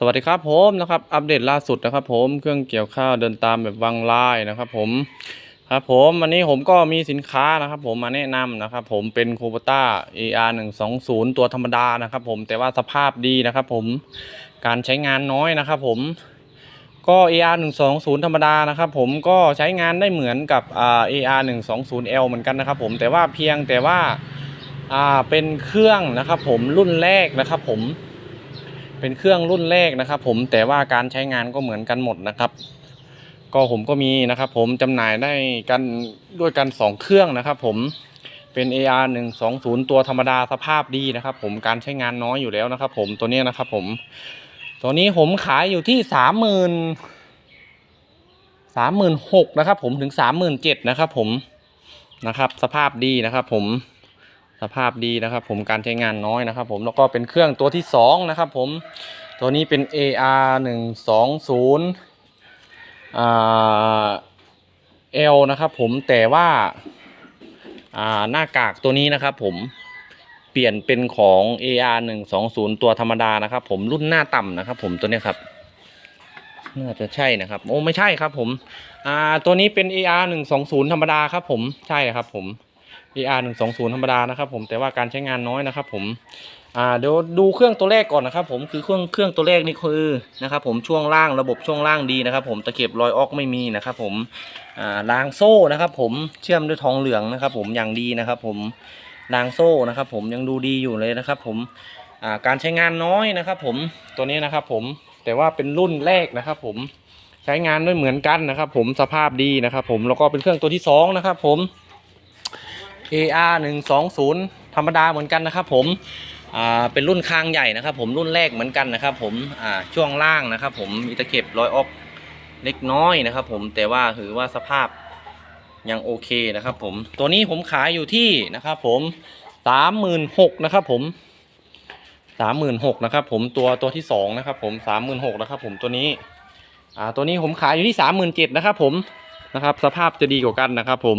สวัสดีครับผมนะครับอัปเดตล่าสุดนะครับ ผมเครื่องเกี่ยวข้าวเดินตามแบบวังลายนะครับผมครับผมวันนี้ผมก็มีสินค้านะครับ ผมมาแนะนำนะครับ ผมเป็นคูปต้า AR 1 2 0ตัวธรรมดานะครับ ผมแต่ว่าสภาพดีนะครับ ผมการใช้งานน้อยนะครับ ผมก็ AR 1 2 0ธรรมดานะครับผมก็ใช้งานได้เหมือนกับอ่า AR 1 2 0 L เหมือนกันนะครับ ผมแต่ว่าเพียงแต่ว่าเป็นเครื่องนะครับ ผมรุ่นแรกนะครับ ผม เป็นเครื่องรุ่นแรกนะครับผมแต่ว่าการใช้งานก็เหมือนกันหมดนะครับ ก็ผมก็มีนะครับผมจำหน่ายได้กันด้วยกัน 2 เครื่องนะครับผมเป็น AR 1 2 0ตัวธรรมดาสภาพดีนะครับผมการใช้งานน้อยอยู่แล้วนะครับผมตัวนี้นะครับผมตัวนี้ผมขายอยู่ที่สามหมื่นสามหมื่นหกนะครับผมถึงสามหมื่นเจ็ดนะครับผมนะครับ สภาพดีนะครับผม สภาพดีนะครับ ผมการใช้งานน้อยนะครับ ผมแล้วก็เป็นเครื่องตัวที่สองนะครับ ผมตัวนี้เป็น AR 1 2 0อ่า L นะครับ ผมแต่ว่าอ่าหน้ากากตัวนี้นะครับ ผมเปลี่ยนเป็นของ AR 1 2 0ตัวธรรมดานะครับ ผมรุ่นหน้าต่ำนะครับ ผมตัวนี้ครับน่าจะใช่นะครับ โอ้ไม่ใช่ครับ ผมอ่าตัวนี้เป็น AR 1 2 0ธรรมดาครับ ผมใช่ครับ ผม AR 1 2 0ธรรมดานะครับผมแต่ว่าการใช้งานน้อยนะครับผมอ่าเดี๋ยวดูเครื่องตัวแรกก่อนนะครับผมคือเครื่องเครื่องตัวแรกนี่คือนะครับผมช่วงล่างระบบช่วงล่างดีนะครับผมตะเข็บรอยออกไม่มีนะครับผมอ่ารางโซ่นะครับผมเชื่อมด้วยทองเหลืองนะครับผมอย่างดีนะครับผมรางโซ่นะครับผมยังดูดีอยู่เลยนะครับผมอ่าการใช้งานน้อยนะครับผมตัวนี้นะครับผมแต่ว่าเป็นรุ่นแรกนะครับผมใช้งานด้วยเหมือนกันนะครับผมสภาพดีนะครับผมแล้วก็เป็นเครื่องตัวที่สองนะครับผม AR 1 2 0ธรรมดาเหมือนกันนะครับ ผมเป็นรุ่นคางใหญ่นะครับ ผมรุ่นแรกเหมือนกันนะครับ ผมช่วงล่างนะครับ ผมมีตะเข็บร้อยออกเล็กน้อยนะครับ ผมแต่ว่าถือว่าสภาพยังโอเคนะครับ ผมตัวนี้ผมขายอยู่ที่นะครับ ผมสามหมื่นหกนะครับ ผมสามหมื่นหกนะครับ ผมตัวตัวที่สองนะครับ ผมสามหมื่นหกนะครับผมตัวนี้อ่าตัวนี้ผมขายอยู่ที่สามหมื่นเจ็ดนะครับ ผมนะครับ สภาพจะดีกว่ากันนะครับ ผม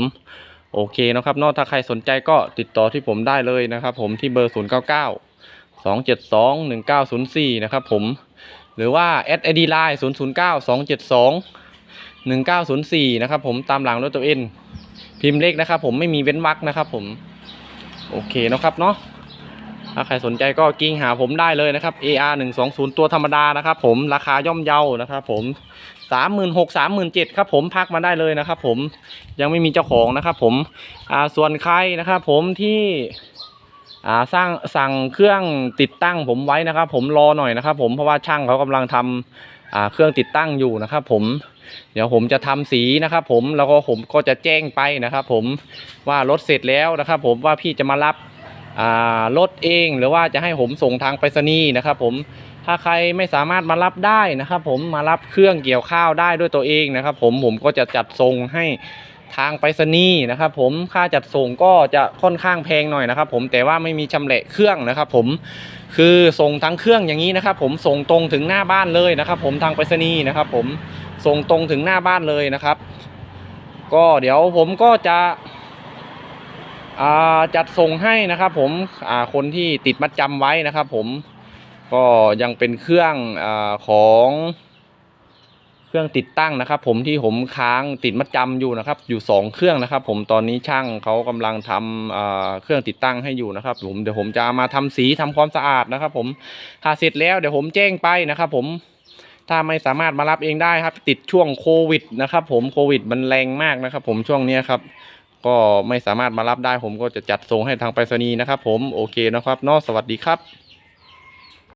โอเคนะครับเนอกถ้าใครสนใจก็ติดต่อที่ผมได้เลยนะครับ ผมที่เบอร์ 0 9 9 2 7 2 1 9 0 4 นะครับผมหรือว่าแอดไอดีไลน์0 0 9 2 7 2 1 9 0 4 นะครับผมตามหลังรถตัวเอ็นพิมพ์เลขนะครับผมไม่มีเว้นวรรคนะครับผมโอเคนะครับเนาะ ถ้าใครสนใจก็กิ้งหาผมได้เลยนะครับ AR 1 2 0ตัวธรรมดานะครับ ผมราคาย่อมเยานะครับ ผมสามหมื่นหกสามหมื่นเจ็ดครับ ผมพักมาได้เลยนะครับ ผมยังไม่มีเจ้าของนะครับ ผมอ่าส่วนใครนะครับผมที่อ่าสร้างสั่งเครื่องติดตั้งผมไว้นะครับ ผมรอหน่อยนะครับ ผมเพราะว่าช่างเขากำลังทำอ่าเครื่องติดตั้งอยู่นะครับ ผมเดี๋ยวผมจะทำสีนะครับ ผมแล้วก็ผมก็จะแจ้งไปนะครับ ผมว่ารถเสร็จแล้วนะครับ ผมว่าพี่จะมารับ รถเองหรือว่าจะให้ผมส่งทางไปรษณีย์นะครับ ผมถ้าใครไม่สามารถมารับได้นะครับ ผมมารับเครื่องเกี่ยวข้าวได้ด้วยตัวเองนะครับ ผมผมก็จะจัดส่งให้ทางไปรษณีย์นะครับผมค่าจัดส่งก็จะค่อนข้างแพงหน่อยนะครับ ผมแต่ว่าไม่มีชำแหละเครื่องนะครับ ผมคือส่งทั้งเครื่องอย่างนี้นะครับ ผมส่งตรงถึงหน้าบ้านเลยนะครับ ผมทางไปรษณีย์นะครับ ผมส่งตรงถึงหน้าบ้านเลยนะครับ ก็เดี๋ยวผมก็จะ จัดส่งให้นะครับผมคนที่ติดมัดจำไว้นะครับผมก็ยังเป็นเครื่องอของเครื่องติดตั้งนะครับ ผมที่ผมค้างติดมัดจำอยู่นะครับ อยู่สองเครื่องนะครับ ผมตอนนี้ช่างเขากำลังทำเครื่องติดตั้งให้อยู่นะครับ ผมเดี๋ยวผมจะมาทำสีทำความสะอาดนะครับ ผมถ้าเสร็จแล้วเดี๋ยวผมแจ้งไปนะครับ ผมถ้าไม่สามารถมารับเองได้ครับ ติดช่วงโควิดนะครับ ผมโควิดมันแรงมากนะครับ ผมช่วงนี้ครับ ก็ไม่สามารถมารับได้ผมก็จะจัดส่งให้ทางไปรษณีย์นะครับ ผมโอเคนะครับเนอะสวัสดีครับ